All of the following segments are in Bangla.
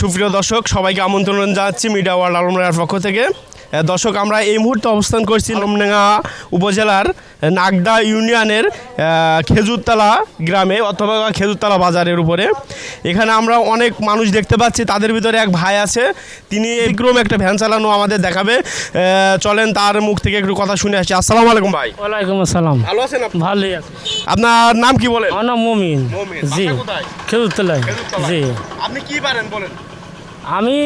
সুপ্রিয় দর্শক সবাইকে আমন্ত্রণ জানাচ্ছি মিডিয়া ওয়ার্ল্ড আলমরার পক্ষ থেকে। দর্শক আমরা এই মুহূর্তে অবস্থান করছি আলমডাঙ্গা উপজেলার নাগদা ইউনিয়নের খেজুরতলা গ্রামে অথবা খেজুরতলা বাজারের উপরে। এখানে আমরা অনেক মানুষ দেখতে পাচ্ছি তাদের ভিতরে এক ভাই আছে তিনি বিক্রম একটা ভ্যান চালানো আমাদের দেখাবে। চলেন তার মুখ থেকে একটু কথা শুনে আসছি আসসালামু আলাইকুম ভাই। ওয়ালাইকুম আসসালাম। ভালো আছেন আপনি? ভালোই আছে। আপনার নাম কি বলেন? আমার নাম মমিন। মমিন। জি। খেজুরতলায়। খেজুরতলা। জি। আপনি কি পারেন বলেন? আমি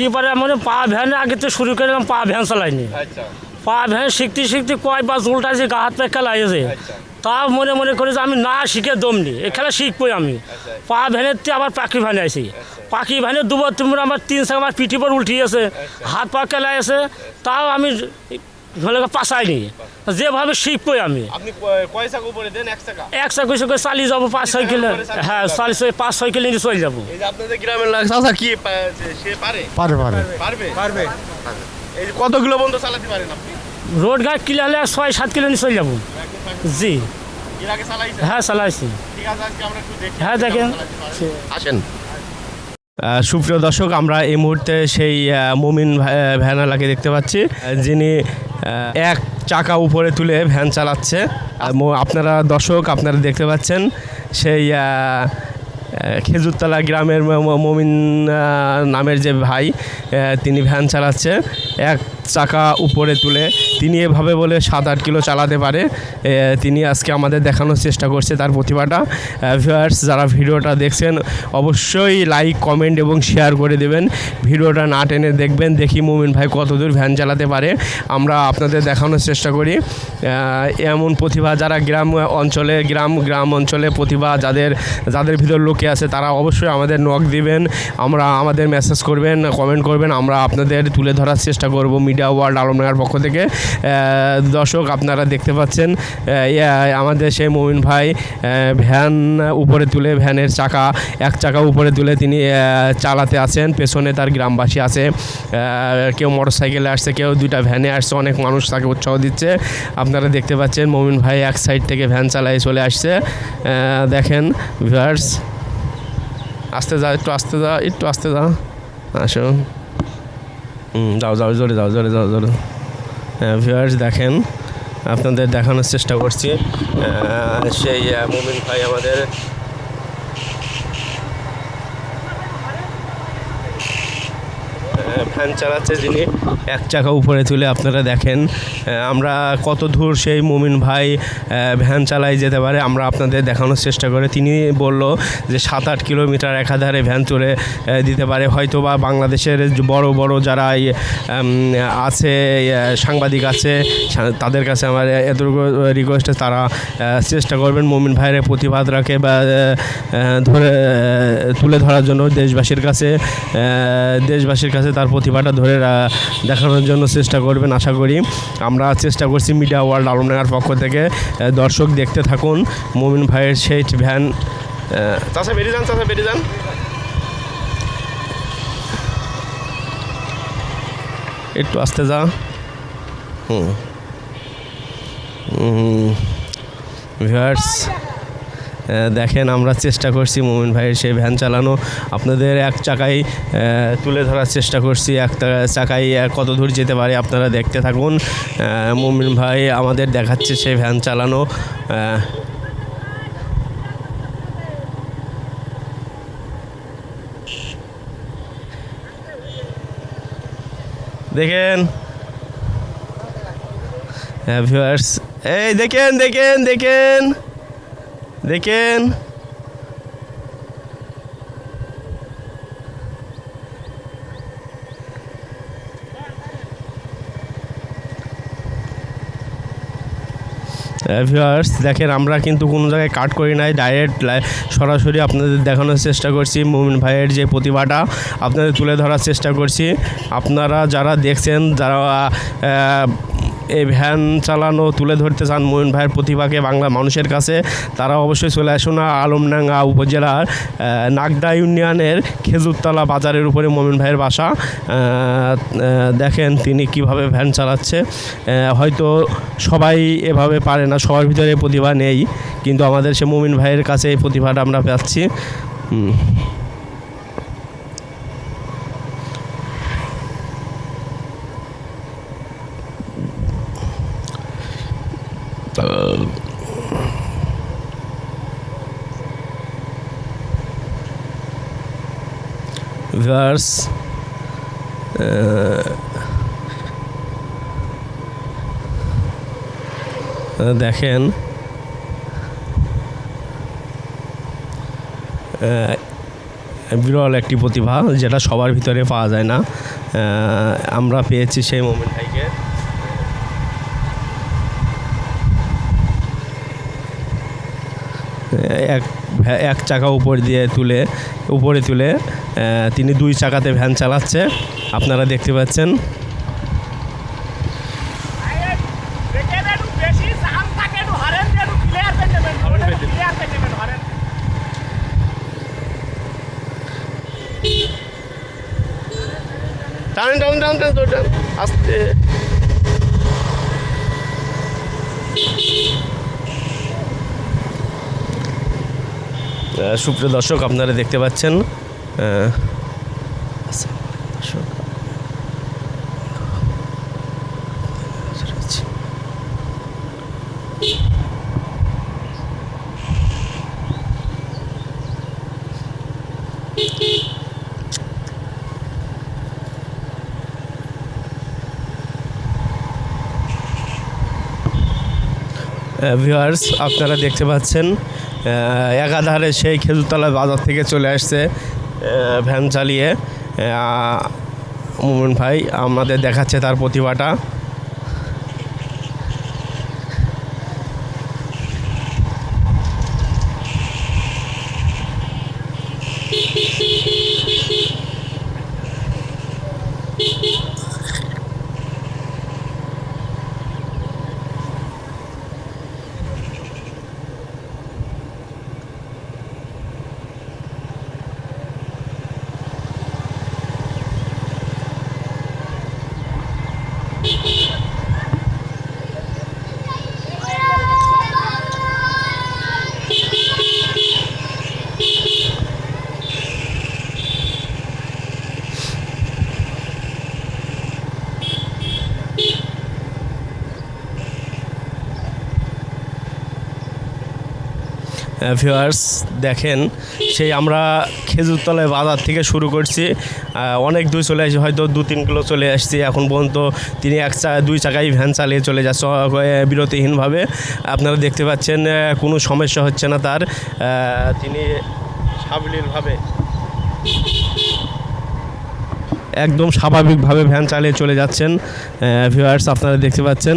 কি পারে মানে পা ভ্যান আগে তো শুরু করলাম পা ভ্যান চালাইনি। আচ্ছা। পা ভ্যান শিখতে শিখতে কয় বাস উল্টাছে গা হাত পা খেলাইছে। আছে তা মনে মনে করে যে আমি না শিখে দমনি এ খেলা শিখবই আমি। পা ভ্যানের তে আবার পাখি ভ্যানে আইছি। পাখি ভ্যানে দুবার তিনবার আমার তিন সাল আমার পিঠি পর উল্টিয়েছে হাত পা খেলাই আছে তাও আমি ধরে পাশাইনি। যেভাবে শিখবই আমি। আপনি কয়- কয় চাকা উপরে দেন? এক চাকা? এক চাকরি চাকরি চালিয়ে যাব পাঁচ ছয় কিলো হ্যাঁ ছয় পাঁচ ছয় কিলো নিয়ে চলে যাব। আপনাদের গ্রামের লোক চাচা কি সে পারে? পারে পারে। পারবে? পারবে। এই কত কিলো পর্যন্ত চালাতে পারেন আপনি? রোড গাড়ি কিলো হলে ছয় সাত কিলো নিয়ে চলে যাব। জি। হ্যাঁ চালাইছি। হ্যাঁ দেখেন। আসেন। সুপ্রিয় দর্শক, আমরা এই মুহূর্তে সেই মুমিন ভ্যানওয়ালাকে দেখতে পাচ্ছি। যিনি এক চাকা উপরে তুলে ভ্যান চালাচ্ছে। আপনারা দর্শক, আপনারা দেখতে পাচ্ছেন সেই খেজুরতলা গ্রামের মমিন নামের যে ভাই তিনি ভ্যান চালাচ্ছে। এক চাকা উপরে তুলে তিনি এভাবে বলে সাত আট কিলো চালাতে পারে। তিনি আজকে আমাদের দেখানোর চেষ্টা করছে তার প্রতিভাটা। ভিউয়ার্স যারা ভিডিওটা দেখছেন, অবশ্যই লাইক কমেন্ট এবং শেয়ার করে দেবেন। ভিডিওটা না টেনে দেখবেন, দেখি মুমিন ভাই কতদূর ভ্যান চালাতে পারে। আমরা আপনাদের দেখানোর চেষ্টা করি। এমন প্রতিভা যারা গ্রাম অঞ্চলে, গ্রাম গ্রাম অঞ্চলে প্রতিভা যাদের যাদের ভিতর লোকে আছে, তারা অবশ্যই আমাদের নক দিবেন। আমরা আমাদের মেসেজ করবেন কমেন্ট করবেন, আমরা আপনাদের তুলে ধরার চেষ্টা করব মিডিয়া ওয়ার্ল্ড আলমনগর পক্ষ থেকে। দর্শক, আপনারা দেখতে পাচ্ছেন আমাদের সেই মমিন ভাই ভ্যান উপরে তুলে, ভ্যানের চাকা, এক চাকা উপরে তুলে তিনি চালাতে আছেন। পেছনে তার গ্রামবাসী আছে। কেউ মোটর সাইকেলে আসছে, কেউ দুইটা ভ্যানে আসছে, অনেক মানুষ তাকে উৎসাহ দিচ্ছে। আপনারা দেখতে পাচ্ছেন, মমিন ভাই এক সাইড থেকে ভ্যান চালায় চলে আসছে। দেখেন, ভিউয়ার্স, আস্তে যা, একটু আস্তে যা, একটু আস্তে যা। আসো হুম যাও যাও, জোরে যাও জোরে যাও, জোরে। ভিউয়ার্স দেখেন, আপনাদের দেখানোর চেষ্টা করছি। সেই মুমিন ভাই আমাদের ভ্যান চালাচ্ছে যিনি। এক চাকা উপরে তুলে আপনারা দেখেন। আমরা কত দূর সেই মুমিন ভাই ভ্যান চালাই যেতে পারে, আমরা আপনাদের দেখানোর চেষ্টা করে। তিনি বলল যে সাত আট কিলোমিটার একাধারে ভ্যান তুলে দিতে পারে। হয়তো বা বাংলাদেশের বড় বড় যারা আছে সাংবাদিক আছে তাদের কাছে আমার এতটুকু রিকোয়েস্টে তারা চেষ্টা করবেন মুমিন ভাইয়ের প্রতিবাদটাকে বা ধরে তুলে ধরার জন্য দেশবাসীর কাছে দেশবাসীর কাছে তার প্রতিভাটা ধরে দেখানোর জন্য চেষ্টা করবেন আশা করি। আমরা চেষ্টা করছি মিডিয়া ওয়ার্ল্ড আলমডাঙ্গার পক্ষ থেকে দর্শক দেখতে থাকুন। মুমিন ভাইয়ের সেই ভ্যান চাষা বেরিয়ে যান চাষা বেরিয়ে যান। একটু আসতে যা। হুম। ভিউয়ার্স দেখেন, আমরা চেষ্টা করছি মোমিন ভাইয়ের সেই ভ্যান চালানো। আপনাদের এক চাকায় তুলে ধরার চেষ্টা করছি। এক চাকায় কত দূর যেতে পারে আপনারা দেখতে থাকুন। মোমিন ভাই আমাদের দেখাচ্ছে সেই ভ্যান চালানো। দেখেন। হ্যাঁ ভিউয়ার্স এই দেখেন দেখেন দেখেন। দেখেন ভিউয়ার্স দেখেন, আমরা কিন্তু কোনো জায়গায় কাট করি নাই ডাইরেক্ট সরাসরি আপনাদের দেখানোর চেষ্টা করছি, মুমিন ভাইয়ের যে প্রতিভাটা আপনাদের তুলে ধরার চেষ্টা করছি। আপনারা যারা দেখছেন, যারা এই ভ্যান চালানো তুলে ধরতে চান মোমিন ভাইয়ের প্রতিভাকে বাংলা মানুষের কাছে, তারা অবশ্যই চলে আসুন আলমডাঙ্গা উপজেলার নাগদা ইউনিয়নের খেজুরতলা বাজারের উপরে মোমিন ভাইয়ের বাসা। দেখেন তিনি কীভাবে ভ্যান চালাচ্ছে। হয়তো সবাই এভাবে পারে না, সবার ভিতরে প্রতিভা নেই, কিন্তু আমাদের সে মোমিন ভাইয়ের কাছে এই প্রতিভাটা আমরা পাচ্ছি। ভিউয়ার্স দেখেন বিরল একটি প্রতিভা যেটা সবার ভিতরে পাওয়া যায় না। আমরা পেয়েছি সেই মোমেন্ট ভাইকে এক এক চাকা উপর দিয়ে তুলে, উপরে তুলে তিনি দুই চাকাতে ভ্যান চালাচ্ছে। আপনারা দেখতে পাচ্ছেন। টান টান টান টান, আস্তে। সুপ্রিয় দর্শক আপনারা দেখতে পাচ্ছেন ভিউয়ার্স আপনারা দেখতে পাচ্ছেন একাধারে সেই খেজুরতলা বাজার থেকে চলে আসছে ভ্যান চালিয়ে। মোমেন ভাই আমাদের দেখাচ্ছে তার প্রতিভাটা। ভিউয়ার্স দেখেন, সেই আমরা খেজুরতলায় বাজার থেকে শুরু করছি। অনেক দূর চলে আসছি হয়তো দু তিন কিলো চলে আসছি। এখন পর্যন্ত তিনি এক চা দুই চাকায় ভ্যান চালিয়ে চলে যাচ্ছে বিরতিহীনভাবে। আপনারা দেখতে পাচ্ছেন কোনো সমস্যা হচ্ছে না তার। তিনি সাবলীলভাবে একদম স্বাভাবিকভাবে ভ্যান চালিয়ে চলে যাচ্ছেন। ভিউয়ার্স আপনারা দেখতে পাচ্ছেন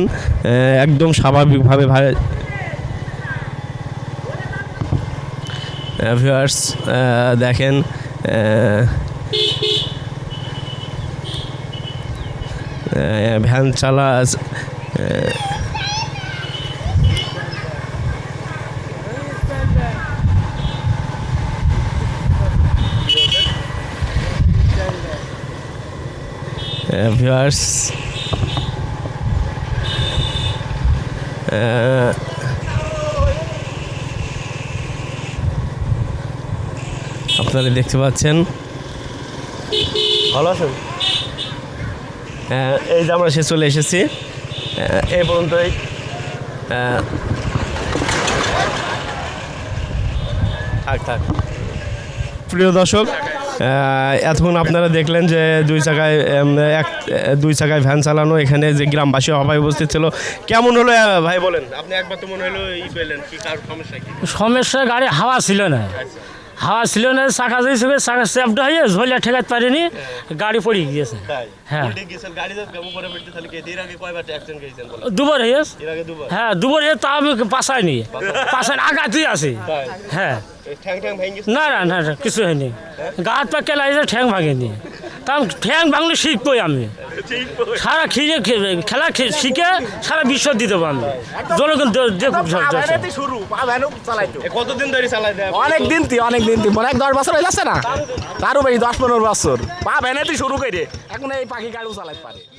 একদম স্বাভাবিকভাবে ভিউয়ার্স দেখেন আহ, আহ, ভ্যান চালা ভিউয়ার্স আপনারা দেখতে পাচ্ছেন। ভালো আছেন? হ্যাঁ, এই যে আমরা সে চলে এসেছি। এই পর্যন্তই। থাক থাক। প্রিয় দর্শক এতক্ষণ আপনারা দেখলেন যে দুই চাকায় এক দুই চাকায় ভ্যান চালানো এখানে যে গ্রামবাসী সবাই উপস্থিত ছিল। কেমন হলো ভাই বলেন। আপনি একবার তো মনে হলো ই পেলেন কি কার সমস্যা কি? সমস্যা গাড়ি হাওয়া ছিল না। হাওয়া ছিল না চাকা যে ছিল চাকা সেফটা হয়ে ঝোলা ঠেকাতে পারিনি গাড়ি পড়ে গিয়েছে। হ্যাঁ। বলেন দুবার হয়ে হ্যাঁ দুবার হয়ে তা আমি পাশাইনি পাশায়। আগাতেই আছি। হ্যাঁ। গেছে না না না না, কিছু হয়নি। গা হাত পা কেলাইছে ঠ্যাং ভাঙেনি। কারণ ঠ্যাং ভাঙলে শিখবই আমি। সারা খিজে খেলা খে- শিখে সারা বিশ্ব দিতে আমি। জনগণ দে- দেখুক সব দেশে। ভ্যানেতে শুরু পা ভ্যানও চালাইতো। এ কতদিন ধরে চালাই দেয় অনেক দিন তি অনেক দিন তি। মনে হয় দশ বছর হয়ে যাচ্ছে না? তারও বেশি দশ পনেরো বছর। পা ভ্যানেতে শুরু করে। এখন এই পাখি গাড়িও চালাইতে পারে।